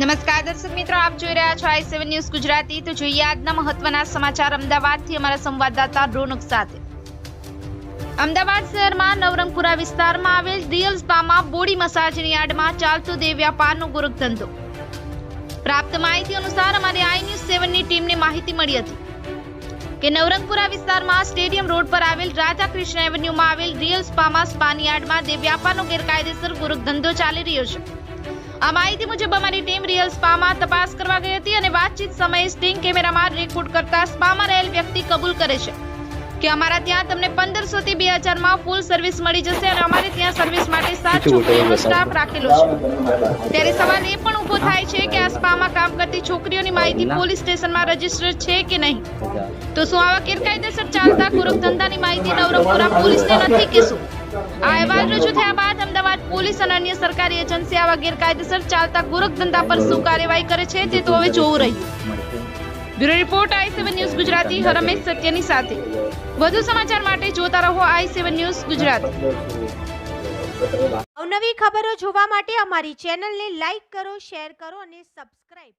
નમસ્કાર, દર્શક મિત્રો, આપ જોઈ રહ્યા છો આઈ સેવન ન્યૂઝ ગુજરાતી. તો જોઈએ આજના મહત્વના સમાચાર. અમદાવાદથી અમારા સંવાદદાતા રોનક સાથે. અમદાવાદ શહેરમાં નવરંગપુરા વિસ્તારમાં આવેલ રિયલ સ્પામાં બોડી મસાજની યાર્ડમાં ચાલતો દેહ વ્યાપારનો ધંધો પ્રાપ્ત માહિતી અનુસાર અમારી આઈ ન્યૂઝ સેવનની ટીમને માહિતી મળી હતી કે નવરંગપુરા વિસ્તારમાં સ્ટેડિયમ રોડ પર આવેલ રાધા કૃષ્ણ એવન્યુમાં આવેલ રિયલ સ્પામાં સ્પાની યાર્ડમાં દેહ વ્યાપારનો ગેરકાયદેસર ધંધો ચાલી રહ્યો છે. આ માહિતી મુજબ અમારી ટીમ રિયલ સ્પામાં તપાસ કરવા ગઈ હતી અને વાતચીત સમયે સ્ટિંગ કેમેરામાં રેકોર્ડ કરતા સ્પામાં રહેલ વ્યક્તિ કબૂલ કરે છે કે અમારા ત્યાં તમને પંદરસો થી બે હજારમાં ફૂલ સર્વિસ મળી જશે અને અમારે ત્યાં સર્વિસ માટે સાત છોકરીઓનો સ્ટાફ રાખેલો છે. ત્યારે સવાલ એ પણ ઊભો થાય છે કે આ સ્પામાં કામ કરતી છોકરીઓની માહિતી પોલીસ સ્ટેશનમાં રજિસ્ટર છે કે નહીં? તો શું આવા ગેરકાયદેસર ચાલતા ગોરખ ધંધાની માહિતી નવરંગપુરા પોલીસને નથી કે શું? આ અહેવાલ રજૂ થયા બાદ પોલીસ અને અન્ય સરકારી એજન્સી આવા ગેરકાયદેસર ચાલતા ગોરખ ધંધા પર શું કાર્યવાહી કરે છે તે તો હવે જોવું રહ્યું. Bureau report I seven news Gujarati Harmesh સત્યની સાથે. વધુ સમાચાર માટે જોતા રહો આઈ સેવન ન્યૂઝ ગુજરાતી. અવનવી ખબરો જોવા માટે અમારી ચેનલને લાઈક કરો, શેર કરો અને સબસ્ક્રાઇબ